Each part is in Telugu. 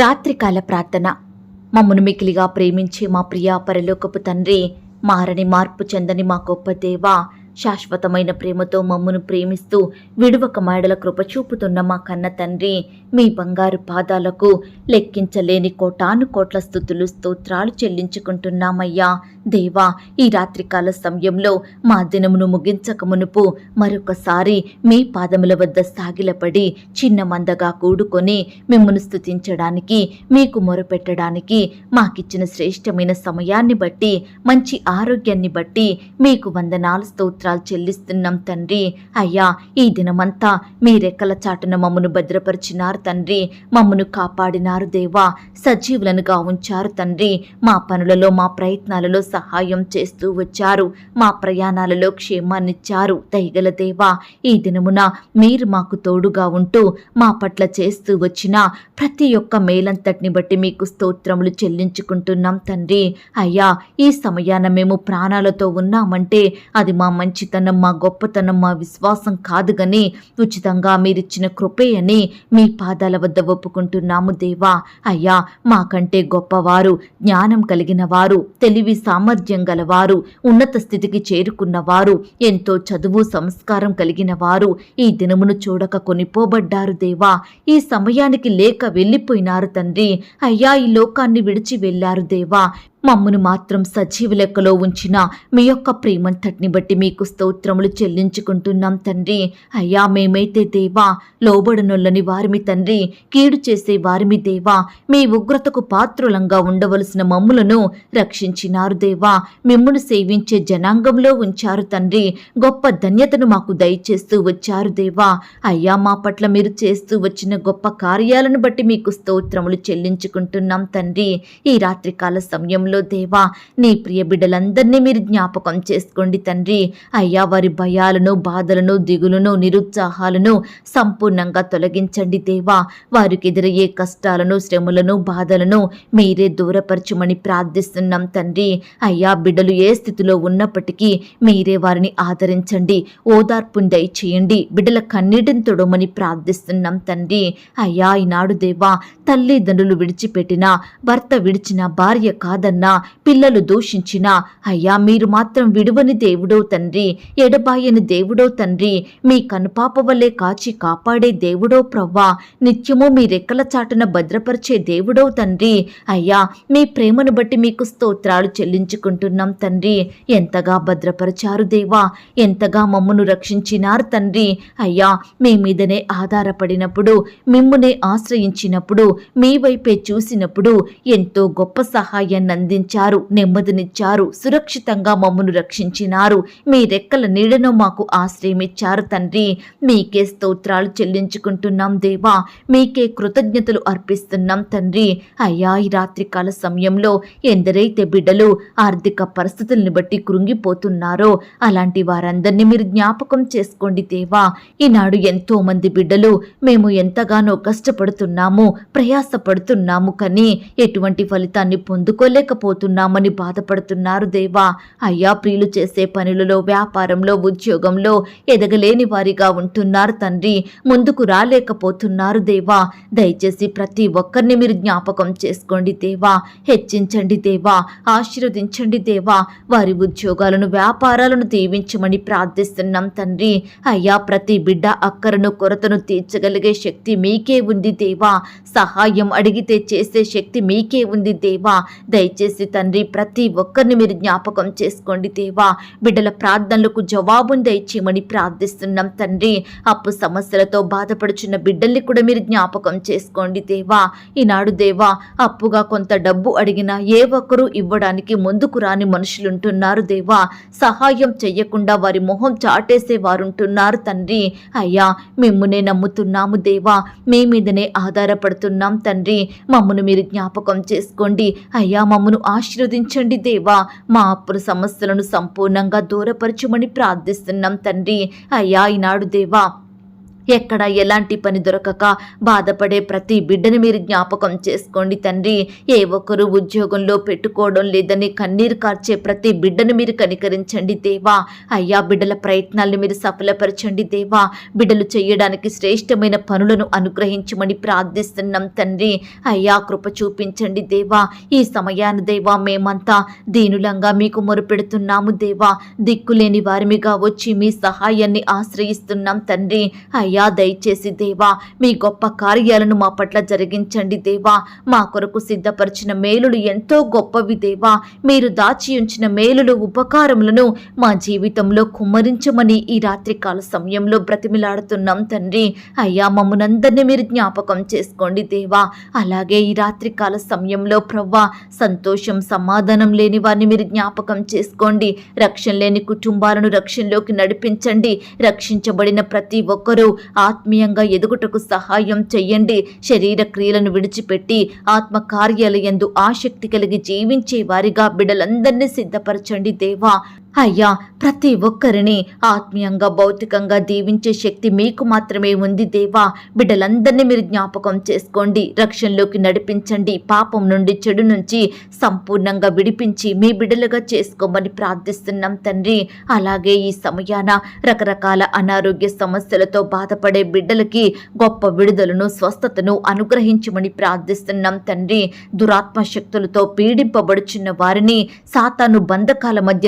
రాత్రికాల ప్రార్థన. మమ్మను మికిలిగా ప్రేమించే మా ప్రియా పరలోకపు తండ్రి మారని మార్పు చెందని మా గొప్ప దేవా శాశ్వతమైన ప్రేమతో మమ్మను ప్రేమిస్తూ విడువక మాడల కృప చూపుతున్న మా కన్న తండ్రి మీ బంగారు పాదాలకు లెక్కించలేని కోటాను కోట్ల స్థుతులు స్తోత్రాలు చెల్లించుకుంటున్నామయ్యా. దేవా ఈ రాత్రికాల సమయంలో మా దినమును ముగించక మునుపు మరొకసారి మీ పాదముల వద్ద సాగిలపడి చిన్న మందగా కూడుకొని మిమ్మను స్తుతించడానికి మీకు మొరపెట్టడానికి మాకిచ్చిన శ్రేష్టమైన సమయాన్ని బట్టి మంచి ఆరోగ్యాన్ని బట్టి మీకు వందనాలు స్తోత్రాలు చెల్లిస్తున్నాం తండ్రి. అయ్యా ఈ దినమంతా మీ రెక్కల చాటున మమ్మను భద్రపరిచినారు తండ్రి. మమ్మను కాపాడినారు దేవా. సజీవులనుగా ఉంచారు తండ్రి. మా పనులలో మా ప్రయత్నాలలో సహాయం చేస్తూ వచ్చారు. మా ప్రయాణాలలో క్షేమాన్నిచ్చారు. దయగల దేవా ఈ దినమున మీరు మాకు తోడుగా ఉంటూ మా పట్ల చేస్తూ వచ్చిన ప్రతి ఒక్క మేలంతటిని బట్టి మీకు స్తోత్రములు చెల్లించుకుంటున్నాం తండ్రి. అయ్యా ఈ సమయాన మేము ప్రాణాలతో ఉన్నామంటే అది మా మంచి మంచితనం మా గొప్పతనం మా విశ్వాసం కాదు గని ఉచితంగా మీరిచ్చిన కృపే అని మీ పాదాల వద్ద ఒప్పుకుంటున్నాము దేవా. అయ్యా మాకంటే గొప్పవారు జ్ఞానం కలిగిన వారు తెలివి సామర్థ్యం గలవారు ఉన్నత స్థితికి చేరుకున్నవారు ఎంతో చదువు సంస్కారం కలిగిన వారు ఈ దినమును చూడక కొనిపోబడ్డారు దేవా. ఈ సమయానికి లేక వెళ్ళిపోయినారు తండ్రి. అయ్యా ఈ లోకాన్ని విడిచి వెళ్ళారు దేవా. మమ్మను మాత్రం సజీవ లెక్కలో ఉంచిన మీ యొక్క ప్రేమంతటిని బట్టి మీకు స్తోత్రములు చెల్లించుకుంటున్నాం తండ్రి. అయ్యా మేమైతే దేవా లోబడనొల్లని వారిమి తండ్రి కీడు చేసే వారిమి దేవా మీ ఉగ్రతకు పాత్రులంగా ఉండవలసిన మమ్ములను రక్షించినారు దేవా. మిమ్మును సేవించే జనాంగంలో ఉంచారు తండ్రి. గొప్ప ధన్యతను మాకు దయచేస్తూ వచ్చారు దేవా. అయ్యా మా పట్ల మీరు చేస్తూ వచ్చిన గొప్ప కార్యాలను బట్టి మీకు స్తోత్రములు చెల్లించుకుంటున్నాం తండ్రి. ఈ రాత్రికాల సమయంలో దేవా? నీ ప్రియ బిడ్డలందరినీ మీరు జ్ఞాపకం చేసుకోండి తండ్రి. అయ్యా వారి భయాలను బాధలను దిగులను నిరుత్సాహాలను సంపూర్ణంగా తొలగించండి దేవా. వారికి ఎదురయ్యే కష్టాలను శ్రమలను బాధలను మీరే దూరపరచమని ప్రార్థిస్తున్నాం తండ్రి. అయ్యా బిడ్డలు ఏ స్థితిలో ఉన్నప్పటికీ మీరే వారిని ఆదరించండి. ఓదార్పుని దయచేయండి. బిడ్డల కన్నీటిని తొడమని ప్రార్థిస్తున్నాం తండ్రి. అయ్యా ఈనాడు దేవా తల్లిదండ్రులు విడిచిపెట్టిన భర్త విడిచిన భార్య కాదన్న పిల్లలు దూషించినా అయ్యా మీరు మాత్రం విడువని దేవుడో తండ్రి ఎడబాయని దేవుడో తండ్రి మీ కనుపాప వల్లే కాచి కాపాడే దేవుడో ప్రవ్వా నిత్యము మీ రెక్కల చాటున భద్రపరిచే దేవుడో తండ్రి అయ్యా మీ ప్రేమను బట్టి మీకు స్తోత్రాలు చెల్లించుకుంటున్నాం తండ్రి ఎంతగా భద్రపరిచారు దేవా ఎంతగా మమ్మను రక్షించినారు తండ్రి అయ్యా మీ మీదనే ఆధారపడినప్పుడు మిమ్మునే ఆశ్రయించినప్పుడు మీ వైపే చూసినప్పుడు ఎంతో గొప్ప సహాయాన్ని అందించారు నెమ్మదినిచ్చారు. సురక్షితంగా మమ్మను రక్షించినారు. మీ రెక్కల నీడను మాకు ఆశ్రయమిచ్చారు తండ్రి. మీకే స్తోత్రాలు చెల్లించుకుంటున్నాం దేవా. మీకే కృతజ్ఞతలు అర్పిస్తున్నాం తండ్రి. అయ్యా ఈ రాత్రికాల సమయంలో ఎందరైతే బిడ్డలు ఆర్థిక పరిస్థితుల్ని బట్టి కృంగిపోతున్నారో అలాంటి వారందరినీ మీరు జ్ఞాపకం చేసుకోండి దేవా. ఈనాడు ఎంతో మంది బిడ్డలు మేము ఎంతగానో కష్టపడుతున్నాము ప్రయాసపడుతున్నాము కానీ ఎటువంటి ఫలితాన్ని పొందుకోలేక పోతున్నామని బాధపడుతున్నారు దేవా. అయ్యా ప్రియులు చేసే పనులలో వ్యాపారంలో ఉద్యోగంలో ఎదగలేని వారిగా ఉంటున్నారు తండ్రి. ముందుకు రాలేకపోతున్నారు దేవా. దయచేసి ప్రతి ఒక్కరిని మీరు జ్ఞాపకం చేసుకోండి దేవా. హెచ్చించండి దేవా. ఆశీర్వదించండి దేవా. వారి ఉద్యోగాలను వ్యాపారాలను దీవించమని ప్రార్థిస్తున్నాం తండ్రి. అయ్యా ప్రతి బిడ్డ అక్కరను కొరతను తీర్చగలిగే శక్తి మీకే ఉంది దేవా. సహాయం అడిగితే చేసే శక్తి మీకే ఉంది దేవా. దయచేసి తండ్రి ప్రతి ఒక్కరిని మీరు జ్ఞాపకం చేసుకోండి దేవా. బిడ్డల ప్రార్థనలకు జవాబును దయచేయమని ప్రార్థిస్తున్నాం తండ్రి. అప్పు సమస్యలతో బాధపడుచున్న బిడ్డల్ని కూడా మీరు జ్ఞాపకం చేసుకోండి దేవా. ఈనాడు దేవా అప్పుగా కొంత డబ్బు అడిగినా ఏ ఒక్కరూ ఇవ్వడానికి ముందుకు రాని మనుషులుంటున్నారు దేవా. సహాయం చెయ్యకుండా వారి మొహం చాటేసే వారుంటున్నారు తండ్రి. అయ్యా మిమ్మునే నమ్ముతున్నాము దేవా. మీ మీదనే ఆధారపడుతున్నాం తండ్రి. మమ్మను మీరు జ్ఞాపకం చేసుకోండి. అయ్యా మమ్మను ఆశీర్వదించండి దేవా. మా అప్పుల సమస్యలను సంపూర్ణంగా దూరపరచమని ప్రార్థిస్తున్నాం తండ్రి. అయ్యా ఈనాడు దేవా ఎక్కడ ఎలాంటి పని దొరకక బాధపడే ప్రతి బిడ్డని మీరు జ్ఞాపకం చేసుకోండి తండ్రి. ఏ ఒక్కరు ఉద్యోగంలో పెట్టుకోవడం లేదని కన్నీరు కార్చే ప్రతి బిడ్డను మీరు కనికరించండి దేవా. అయ్యా బిడ్డల ప్రయత్నాల్ని మీరు సఫలపరచండి దేవా. బిడ్డలు చేయడానికి శ్రేష్టమైన పనులను అనుగ్రహించమని ప్రార్థిస్తున్నాం తండ్రి. అయ్యా కృప చూపించండి దేవా. ఈ సమయాన దేవా మేమంతా దీనులంగా మీకు మొరుపెడుతున్నాము దేవా. దిక్కులేని వారిమిగా వచ్చి మీ సహాయాన్ని ఆశ్రయిస్తున్నాం తండ్రి. అయ్యా అయ్యా దయచేసి దేవా మీ గొప్ప కార్యాలను మా పట్ల జరిగించండి దేవా. మా కొరకు సిద్ధపరిచిన మేలులు ఎంతో గొప్పవి దేవా. మీరు దాచి ఉంచిన మేలులు ఉపకారములను మా జీవితంలో కుమ్మరించమని ఈ రాత్రికాల సమయంలో బ్రతిమిలాడుతున్నాం తండ్రి. అయ్యా మమ్మనందరినీ మీరు జ్ఞాపకం చేసుకోండి దేవా. అలాగే ఈ రాత్రికాల సమయంలో ప్రవ్వా సంతోషం సమాధానం లేని వారిని మీరు జ్ఞాపకం చేసుకోండి. రక్షణ లేని కుటుంబాలను రక్షణలోకి నడిపించండి. రక్షించబడిన ప్రతి ఒక్కరూ ఆత్మీయంగా ఎదుగుటకు సహాయం చెయ్యండి. శరీర క్రియలను విడిచిపెట్టి ఆత్మ కార్యాలయందు ఆసక్తి కలిగి జీవించే వారిగా బిడ్డలందరినీ సిద్ధపరచండి దేవా. అయ్యా ప్రతి ఒక్కరిని ఆత్మీయంగా భౌతికంగా దీవించే శక్తి మీకు మాత్రమే ఉంది దేవా. బిడ్డలందరినీ మీరు జ్ఞాపకం చేసుకోండి రక్షణలోకి నడిపించండి పాపం నుండి చెడు నుంచి సంపూర్ణంగా విడిపించి మీ బిడ్డలుగా చేసుకోమని ప్రార్థిస్తున్నాం తండ్రి. అలాగే ఈ సమయాన రకరకాల అనారోగ్య సమస్యలతో బాధపడే బిడ్డలకి గొప్ప విడుదలను స్వస్థతను అనుగ్రహించమని ప్రార్థిస్తున్నాం తండ్రి. దురాత్మ శక్తులతో పీడింపబడుచున్న వారిని సాతాను బంధకాల మధ్య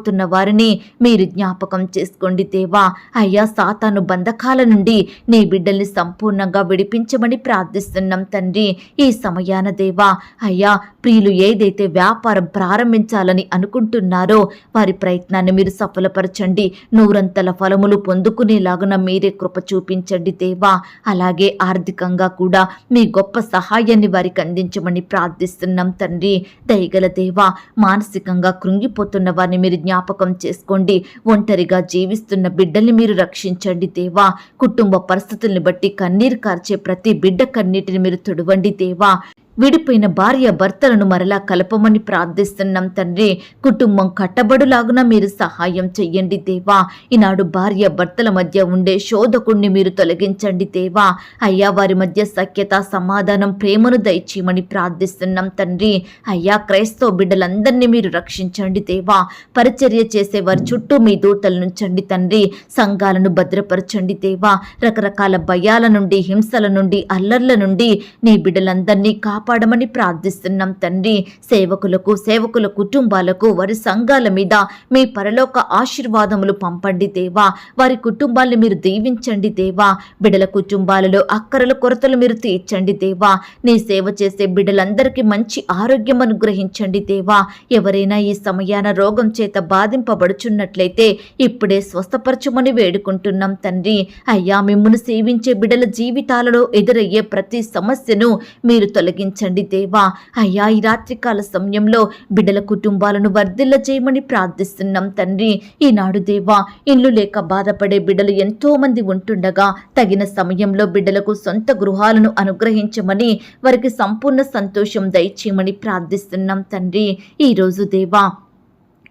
నలిగిపోతున్న వారిని మీరు జ్ఞాపకం చేసుకోండి దేవా. అయ్యా సాతాను బంధకాల నుండి నీ బిడ్డల్ని సంపూర్ణంగా విడిపించమని ప్రార్థిస్తున్నాం తండ్రి. ఈ సమయాన దేవా అయ్యా ప్రియులు ఏదైతే వ్యాపారం ప్రారంభించాలని అనుకుంటున్నారో వారి ప్రయత్నాన్ని మీరు సఫలపరచండి. నూరంతల ఫలములు పొందుకునేలాగున మీరే కృప చూపించండి దేవా. అలాగే ఆర్థికంగా కూడా మీ గొప్ప సహాయాన్ని వారికి అందించమని ప్రార్థిస్తున్నాం తండ్రి. దయగల దేవా మానసికంగా కృంగిపోతున్న వారిని మీరు జ్ఞాపకం చేసుకోండి. ఒంటరిగా జీవిస్తున్న బిడ్డల్ని మీరు రక్షించండి దేవా. కుటుంబ పరిస్థితుల్ని బట్టి కన్నీరు కార్చే ప్రతి బిడ్డ కన్నీటిని మీరు తుడవండి దేవా. విడిపోయిన భార్య భర్తలను మరలా కలపమని ప్రార్థిస్తున్నాం తండ్రి. కుటుంబం కట్టబడులాగున మీరు సహాయం చెయ్యండి దేవా. ఈనాడు భార్య భర్తల మధ్య ఉండే శోధకుణ్ణి మీరు తొలగించండి దేవా. అయ్యా వారి మధ్య సఖ్యత సమాధానం ప్రేమను దయచేయమని ప్రార్థిస్తున్నాం తండ్రి. అయ్యా క్రైస్తవ బిడ్డలందరినీ మీరు రక్షించండి దేవా. పరిచర్య చేసే వారి చుట్టూ మీ దూతల నుంచండి తండ్రి. సంఘాలను భద్రపరచండి దేవా. రకరకాల భయాల నుండి హింసల నుండి అల్లర్ల నుండి నీ బిడ్డలందరినీ కాపాడమని ప్రార్థిస్తున్నాం తండ్రి. సేవకులకు సేవకుల కుటుంబాలకు వారి సంఘాల మీద మీ పరలోక ఆశీర్వాదములు పంపండి దేవా. వారి కుటుంబాలను మీరు దీవించండి దేవా. బిడల కుటుంబాలలో అక్కరల కొరతలు మీరు తీర్చండి దేవా. నీ సేవ చేసే బిడ్డలందరికీ మంచి ఆరోగ్యం అనుగ్రహించండి దేవా. ఎవరైనా ఈ సమయాన రోగం చేత బాధింపబడుచున్నట్లయితే ఇప్పుడే స్వస్థపరచుమని వేడుకుంటున్నాం తండ్రి. అయ్యా మిమ్మల్ని సేవించే బిడ్డల జీవితాలలో ఎదురయ్యే ప్రతి సమస్యను మీరు తొలగించండి. దేవా అయ్యా ఈ రాత్రికాల సమయంలో బిడ్డల కుటుంబాలను వర్ధిల్ల చేయమని ప్రార్థిస్తున్నాం తండ్రి. ఈనాడు దేవా ఇల్లు లేక బాధపడే బిడ్డలు ఎంతో మంది ఉంటుండగా తగిన సమయంలో బిడ్డలకు సొంత గృహాలను అనుగ్రహించమని వారికి సంపూర్ణ సంతోషం దయచేయమని ప్రార్థిస్తున్నాం తండ్రి. ఈరోజు దేవా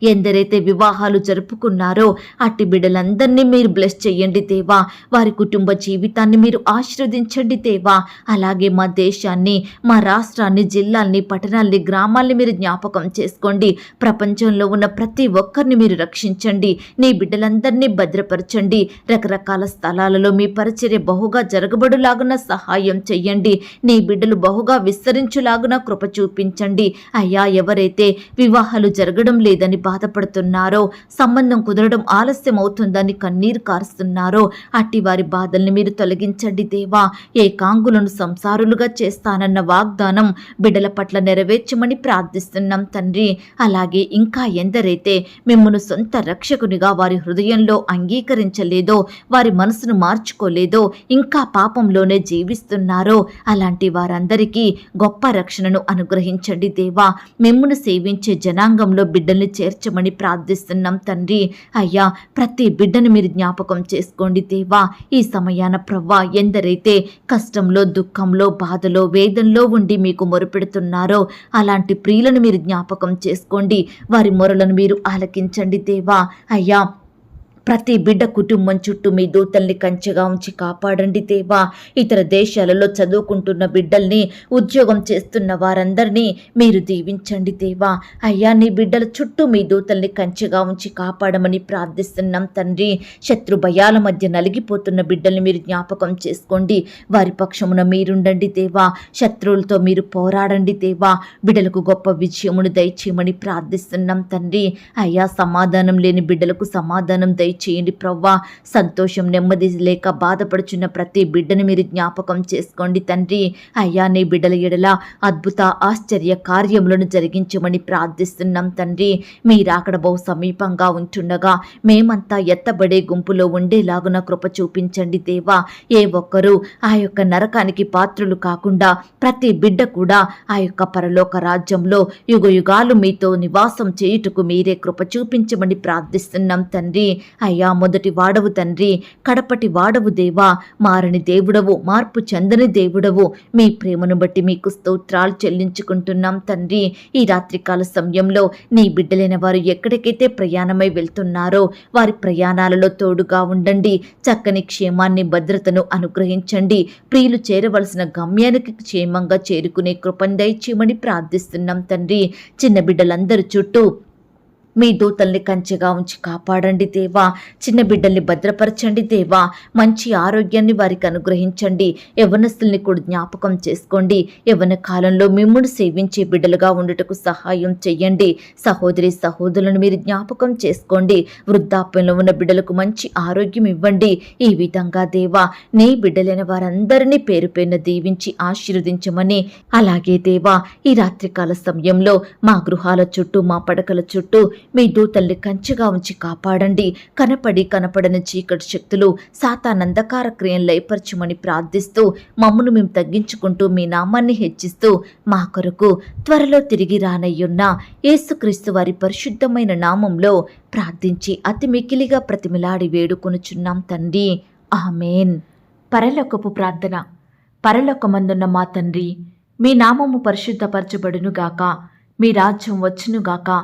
ఎందరైతే వివాహాలు జరుపుకున్నారో అట్టి బిడ్డలందరినీ మీరు బ్లెస్ చేయండి దేవా. వారి కుటుంబ జీవితాన్ని మీరు ఆశీర్వదించండి దేవా. అలాగే మా దేశాన్ని మా రాష్ట్రాన్ని జిల్లాల్ని పట్టణాల్ని గ్రామాల్ని మీరు జ్ఞాపకం చేసుకోండి. ప్రపంచంలో ఉన్న ప్రతి ఒక్కరిని మీరు రక్షించండి. నీ బిడ్డలందరినీ భద్రపరచండి. రకరకాల స్థలాలలో మీ పరిచర్య బహుగా జరగబడులాగున సహాయం చెయ్యండి. నీ బిడ్డలు బహుగా విస్తరించులాగున కృప చూపించండి. అయ్యా ఎవరైతే వివాహాలు జరగడం లేదని బాధపడుతున్నారో సంబంధం కుదరడం ఆలస్యం అవుతుందని కన్నీరు కారుస్తున్నారో అట్టి వారి బాధల్ని మీరు తొలగించండి దేవా. ఏకాంగులను సంసారులుగా చేస్తానన్న వాగ్దానం బిడ్డల పట్ల నెరవేర్చమని ప్రార్థిస్తున్నాం తండ్రి. అలాగే ఇంకా ఎందరైతే మిమ్మల్ని సొంత రక్షకునిగా వారి హృదయంలో అంగీకరించలేదో వారి మనసును మార్చుకోలేదో ఇంకా పాపంలోనే జీవిస్తున్నారో అలాంటి వారందరికీ గొప్ప రక్షణను అనుగ్రహించండి దేవా. మిమ్మును సేవించే జనాంగంలో బిడ్డల్ని నెరవేర్చమని ప్రార్థిస్తున్నాం తండ్రి. అయ్యా ప్రతి బిడ్డను మీరు జ్ఞాపకం చేసుకోండి దేవా. ఈ సమయాన ప్రవ్వా ఎందరైతే కష్టంలో దుఃఖంలో బాధలో వేదంలో ఉండి మీకు మొరుపెడుతున్నారో అలాంటి ప్రియులను మీరు జ్ఞాపకం చేసుకోండి. వారి మొరలను మీరు ఆలకించండి దేవా. అయ్యా ప్రతి బిడ్డ కుటుంబం చుట్టూ మీ దూతల్ని కంచెగా ఉంచి కాపాడండి దేవా. ఇతర దేశాలలో చదువుకుంటున్న బిడ్డల్ని ఉద్యోగం చేస్తున్న వారందరినీ మీరు దీవించండి దేవా. అయ్యా నీ బిడ్డల చుట్టూ మీ దూతల్ని కంచెగా ఉంచి కాపాడమని ప్రార్థిస్తున్నాం తండ్రి. శత్రు భయాల మధ్య నలిగిపోతున్న బిడ్డల్ని మీరు జ్ఞాపకం చేసుకోండి. వారి పక్షమున మీరుండండి దేవా. శత్రువులతో మీరు పోరాడండి దేవా. బిడ్డలకు గొప్ప విజయమును దయచేయమని ప్రార్థిస్తున్నాం తండ్రి. అయ్యా సమాధానం లేని బిడ్డలకు సమాధానం చేయండి ప్రవ్వా. సంతోషం నెమ్మది లేక బాధపడుచున్న ప్రతి బిడ్డను మీరు జ్ఞాపకం చేసుకోండి తండ్రి. అయ్యా నీ బిడ్డల ఎడల అద్భుత ఆశ్చర్య కార్యములను జరిగించమని ప్రార్థిస్తున్నాం తండ్రి. మీరాకడ బహు సమీపంగా ఉంటుండగా మేమంతా ఎత్తబడే గుంపులో ఉండేలాగున కృప చూపించండి దేవా. ఏ ఒక్కరూ ఆ యొక్క నరకానికి పాత్రులు కాకుండా ప్రతి బిడ్డ కూడా ఆ యొక్క పరలోక రాజ్యంలో యుగయుగాలు మీతో నివాసం చేయుటకు మీరే కృప చూపించమని ప్రార్థిస్తున్నాం తండ్రి. అయ్యా మొదటి వాడవు తండ్రి కడపటి వాడవు దేవా మారని దేవుడవు మార్పు చెందని దేవుడవు. మీ ప్రేమను బట్టి మీకు స్తోత్రాలు చెల్లించుకుంటున్నాం తండ్రి. ఈ రాత్రికాల సమయంలో నీ బిడ్డలైన వారు ఎక్కడికైతే ప్రయాణమై వెళ్తున్నారో వారి ప్రయాణాలలో తోడుగా ఉండండి. చక్కని క్షేమాన్ని భద్రతను అనుగ్రహించండి. ప్రియులు చేరవలసిన గమ్యానికి క్షేమంగా చేరుకునే కృపను దయచేయమని ప్రార్థిస్తున్నాం తండ్రి. చిన్న బిడ్డలందరి చుట్టూ మీ దూతల్ని కంచెగా ఉంచి కాపాడండి దేవా. చిన్న బిడ్డల్ని భద్రపరచండి దేవా. మంచి ఆరోగ్యాన్ని వారికి అనుగ్రహించండి. యవనస్తుల్ని కూడా జ్ఞాపకం చేసుకోండి. యవన కాలంలో మిమ్మును సేవించే బిడ్డలుగా ఉండుటకు సహాయం చెయ్యండి. సహోదరి సహోదరులను మీరు జ్ఞాపకం చేసుకోండి. వృద్ధాప్యంలో ఉన్న బిడ్డలకు మంచి ఆరోగ్యం ఇవ్వండి. ఈ విధంగా దేవా నీ బిడ్డలైన వారందరినీ పేరు పేరున దీవించి ఆశీర్వదించమని. అలాగే దేవా ఈ రాత్రికాల సమయంలో మా గృహాల చుట్టూ మా పడకల చుట్టూ మీ దూతల్ని కంచెగా ఉంచి కాపాడండి. కనపడి కనపడని చీకటి శక్తులు సాతానందకార క్రియను లయపరచమని ప్రార్థిస్తూ మమ్మను మేము తగ్గించుకుంటూ మీ నామాన్ని హెచ్చిస్తూ మా కొరకు త్వరలో తిరిగి రానయ్యున్న యేసుక్రీస్తు వారి పరిశుద్ధమైన నామంలో ప్రార్థించి అతి మికిలిగా ప్రతిమిలాడి వేడుకొనుచున్నాం తండ్రి. ఆమెన్. పరలోకపు ప్రార్థన. పరలోకమందున్న మా తండ్రి మీ నామము పరిశుద్ధపరచబడునుగాక మీ రాజ్యం వచ్చునుగాక